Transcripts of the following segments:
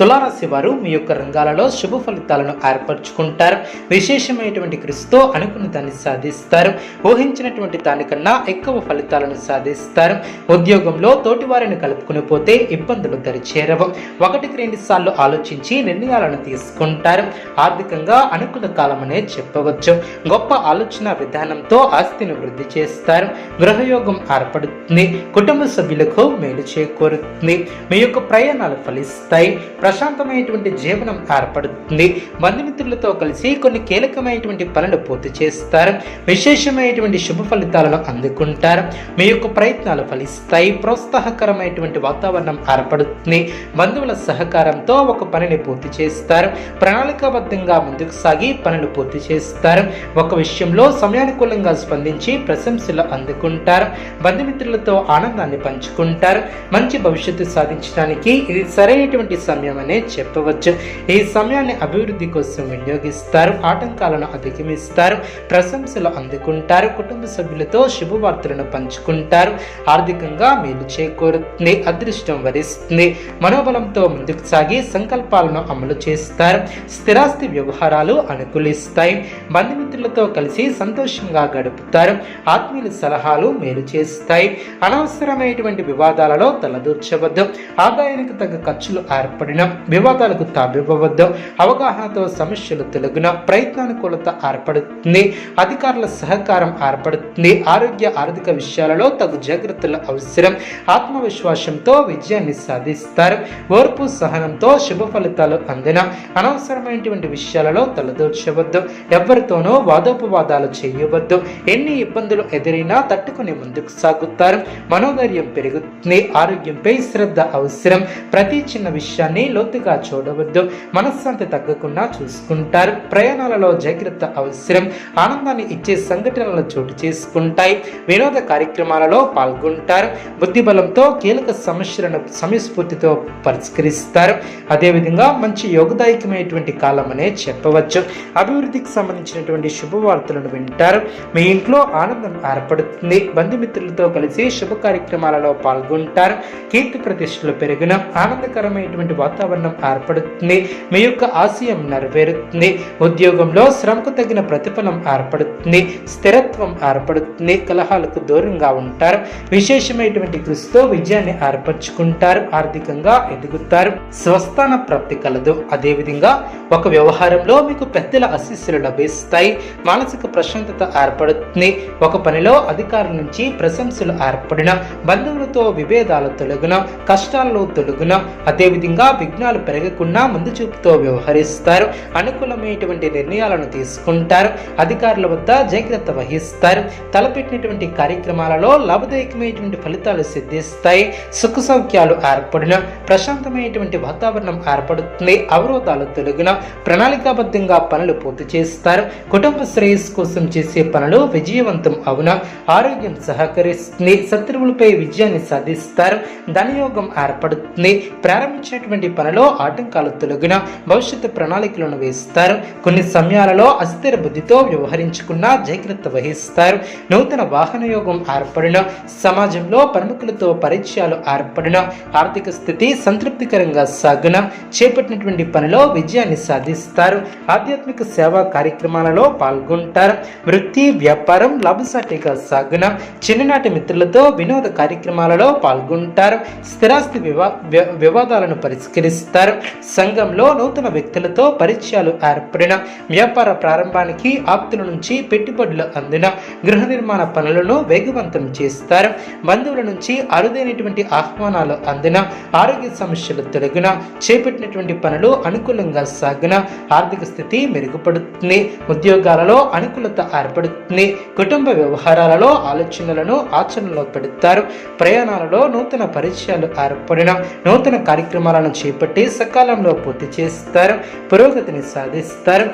తులారాశి వారు మీ యొక్క రంగాలలో శుభ ఫలితాలను ఏర్పరచుకుంటారు. విశేషమైనటువంటి కృషితో అనుకున్న దాన్ని సాధిస్తారు. ఊహించినటువంటి దానికన్నా ఎక్కువ ఫలితాలను సాధిస్తారు. ఉద్యోగంలో తోటివారిని కలుపుకుని పోతే ఇబ్బందులు దరిచేరవు. ఒకటికి రెండు సార్లు ఆలోచించి నిర్ణయాలను తీసుకుంటారు. ఆర్థికంగా అనుకూల కాలమనే చెప్పవచ్చు. గొప్ప ఆలోచన విధానంతో ఆస్తిని వృద్ధి చేస్తారు. గృహయోగం ఏర్పడుతుంది. కుటుంబ సభ్యులకు మేలు చేకూరుతుంది. మీ యొక్క ప్రయాణాలు ఫలిస్తాయి. ప్రశాంతమైనటువంటి జీవనం ఏర్పడుతుంది. బంధుమిత్రులతో కలిసి కొన్ని కీలకమైనటువంటి పనులు పూర్తి చేస్తారు. విశేషమైనటువంటి శుభ ఫలితాలను అందుకుంటారు. మీ యొక్క ప్రయత్నాలు ఫలిస్తాయి. ప్రోత్సాహకరమైనటువంటి వాతావరణం ఏర్పడుతుంది. బంధువుల సహకారంతో ఒక పనిని పూర్తి చేస్తారు. ప్రణాళికాబద్ధంగా ముందుకు సాగి పనులు పూర్తి చేస్తారు. ఒక విషయంలో సమయానుకూలంగా స్పందించి ప్రశంసలు అందుకుంటారు. బంధుమిత్రులతో ఆనందాన్ని పంచుకుంటారు. మంచి భవిష్యత్తు సాధించడానికి ఇది సరైనటువంటి సమయం అనే చెప్పవచ్చు. ఈ సమయాన్ని అభివృద్ధి కోసం వినియోగిస్తారు ఆటంకాలను అధిగమిస్తారు ప్రశంసలు అందుకుంటారు కుటుంబ సభ్యులతో శుభవార్తలను పంచుకుంటారు. ఆర్థికంగా మేలు చేకూరుతుంది అదృష్టం వరిస్తుంది. మనోబలంతో ముందుకు సాగి సంకల్పాలను అమలు చేస్తారు. స్థిరాస్తి వ్యవహారాలు అనుకూలిస్తాయి. బంధుమిత్రులతో కలిసి సంతోషంగా గడుపుతారు. ఆత్మీయుల సలహాలు మేలు చేస్తాయి. అనవసరమైనటువంటి వివాదాలలో తలదూర్చవద్దు. ఆదాయానికి తగ్గ ఖర్చులు ఏర్పడిన వివాదాలకు తావివ్వవద్దు. అవగాహనతో సమస్యలు తొలగిన ప్రయత్నానుకూలత ఏర్పడుతుంది. అధికారుల సహకారం ఏర్పడుతుంది. ఆరోగ్య ఆర్థిక విషయాలలో తగు జాగ్రత్తలు అవసరం. ఆత్మవిశ్వాసంతో విజయాన్ని సాధిస్తారు. ఓర్పు సహనంతో శుభ ఫలితాలు అందిన అనవసరమైనటువంటి విషయాలలో తలదూర్చవద్దు. ఎవరితోనూ వాదోపవాదాలు చేయవద్దు. ఎన్ని ఇబ్బందులు ఎదురైనా తట్టుకుని ముందుకు సాగుతారు. మనోధైర్యం పెరుగుతుంది. ఆరోగ్యంపై శ్రద్ధ అవసరం. ప్రతి చిన్న విషయాన్ని లోతుగా చూడవద్దు. మనశ్శాంతి తగ్గకుండా చూసుకుంటారు. ప్రయాణాలలో జాగ్రత్త అవసరం. ఆనందాన్ని ఇచ్చే సంఘటనలు చోటు చేసుకుంటాయి. వినోద కార్యక్రమాలలో పాల్గొంటారు. బుద్ధి బలంతో కీలక సమస్యలను సమయస్ఫూర్తితో పరిష్కరిస్తారు. అదేవిధంగా మంచి యోగదాయకమైనటువంటి కాలం అనే చెప్పవచ్చు. అభివృద్ధికి సంబంధించినటువంటి శుభవార్తలను వింటారు. మీ ఇంట్లో ఆనందం ఏర్పడుతుంది. బంధుమిత్రులతో కలిసి శుభ కార్యక్రమాలలో పాల్గొంటారు. కీర్తి ప్రతిష్టలు పెరిగిన ఆనందకరమైనటువంటి వాతావరణం వాతావరణం ఏర్పడుతుంది. మీ యొక్క ఆశయం నెరవేరుతుంది. ఉద్యోగంలో శ్రమకు తగిన ప్రతిఫలం ఏర్పడుతుంది. స్థిరత్వం ఏర్పడుతుంది. కలహాలకు దూరంగా ఉంటారు. విశేషమైనటువంటి కృషితో విజయాన్ని ఏర్పరచుకుంటారు. ఆర్థికంగా ఎదుగుతారు. స్వస్థాన ప్రాప్తి కలదు. అదేవిధంగా ఒక వ్యవహారంలో మీకు పెద్దల ఆశీస్సులు లభిస్తాయి. మానసిక ప్రశాంతత ఏర్పడుతుంది. ఒక పనిలో అధికారుల నుంచి ప్రశంసలు ఏర్పడిన బంధువులతో విభేదాలు తొలగిన కష్టాల్లో తొలగిన అదేవిధంగా విఘ్నాలు పెరగకుండా ముందు చూపుతో వ్యవహరిస్తారు. అనుకూలమైనటువంటి నిర్ణయాలను తీసుకుంటారు. అధికారుల వద్ద జాగ్రత్త వహిస్తారు. తలపెట్టినటువంటి కార్యక్రమాలలో లాభదాయకమైనటువంటి ఫలితాలు సిద్ధిస్తాయి. సుఖ సౌఖ్యాలు ఏర్పడిన. ప్రశాంతమైనటువంటి వాతావరణం ఏర్పడుతుంది. అవరోధాలు తొలగిన. ప్రణాళికాబద్ధంగా పనులు పూర్తి చేస్తారు. కుటుంబ శ్రేయస్సు కోసం చేసే పనులు విజయవంతం అవున. ఆరోగ్యం సహకరిస్తుంది. శత్రువులపై విజయాన్ని సాధిస్తారు. ధనయోగం ఏర్పడుతుంది. ప్రారంభించినటువంటి పనిలో ఆటంకాలు తొలగిన భవిష్యత్తు ప్రణాళికలను వేస్తారు. కొన్ని సమయాలలో అస్థిర బుద్ధితో వ్యవహరించుకున్న జాగ్రత్త వహిస్తారు. నూతన వాహన యోగం ఏర్పడిన సమాజంలో ప్రముఖులతో పరిచయాలు ఏర్పడిన ఆర్థిక స్థితి సంతృప్తికరంగా సాగున చేపట్టినటువంటి పనిలో విజయాన్ని సాధిస్తారు. ఆధ్యాత్మిక సేవా కార్యక్రమాలలో పాల్గొంటారు. వృత్తి వ్యాపారం లాభసాటిగా సాగున చిన్ననాటి మిత్రులతో వినోద కార్యక్రమాలలో పాల్గొంటారు. స్థిరాస్తి వివా వ్య- వివాదాలను పరిష్కరి నిర్వహిస్తారు. సంఘంలో నూతన వ్యక్తులతో పరిచయాలు ఏర్పడిన వ్యాపార ప్రారంభానికి ఆప్తుల నుంచి పెట్టుబడులు అందిన గృహ నిర్మాణ పనులను వేగవంతం చేస్తారు. బంధువుల నుంచి అరుదైనటువంటి ఆహ్వానాలు అందిన ఆరోగ్య సమస్యలు తొలగిన చేపట్టినటువంటి పనులు అనుకూలంగా సాగిన ఆర్థిక స్థితి మెరుగుపడుతుంది. ఉద్యోగాలలో అనుకూలత ఏర్పడుతుంది. కుటుంబ వ్యవహారాలలో ఆలోచనలను ఆచరణలో పెడతారు. ప్రయాణాలలో నూతన పరిచయాలు ఏర్పడిన నూతన కార్యక్రమాలను చేపట్టి సకాలంలో పూర్తి చేస్తారు పురోగతిని సాధిస్తారు.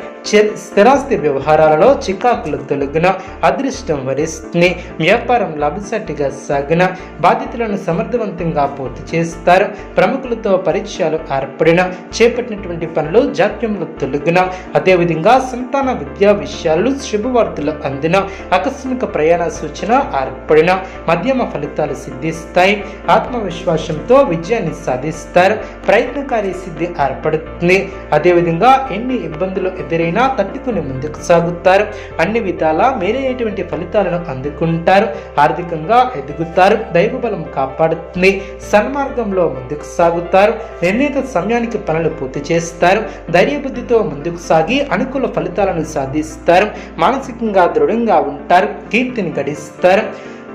స్థిరాస్తి వ్యవహారాలలో చికాకులు తొలగిన అదృష్టం వరిస్తుంది. వ్యాపారం లాభసాటిగా సాగిన బాధ్యతలను సమర్థవంతంగా పూర్తి చేస్తారు. ప్రముఖులతో పరిచయాలు ఏర్పడిన చేపట్టినటువంటి పనులు జాప్యంలో తొలగిన అదేవిధంగా సంతాన విద్యా విషయాలు శుభవార్తలు అందిన ఆకస్మిక ప్రయాణ సూచన ఏర్పడిన మధ్యమ ఫలితాలు సిద్ధిస్తాయి. ఆత్మవిశ్వాసంతో విజయాన్ని సాధిస్తారు. ప్రయత్నకారి సిద్ధి ఏర్పడుతుంది అదేవిధంగా ఎన్ని ఇబ్బందులు ఎదురైనా తట్టుకుని ముందుకు సాగుతారు. అన్ని విధాలా మేలైనటువంటి ఫలితాలను అందుకుంటారు. ఆర్థికంగా ఎదుగుతారు. దైవబలం కాపాడుతుంది. సన్మార్గంలో ముందుకు సాగుతారు. నిర్ణీత సమయానికి పనులు పూర్తి చేస్తారు. ధైర్యబుద్ధితో ముందుకు సాగి అనుకూల ఫలితాలను సాధిస్తారు. మానసికంగా దృఢంగా ఉంటారు. కీర్తిని గడిస్తారు.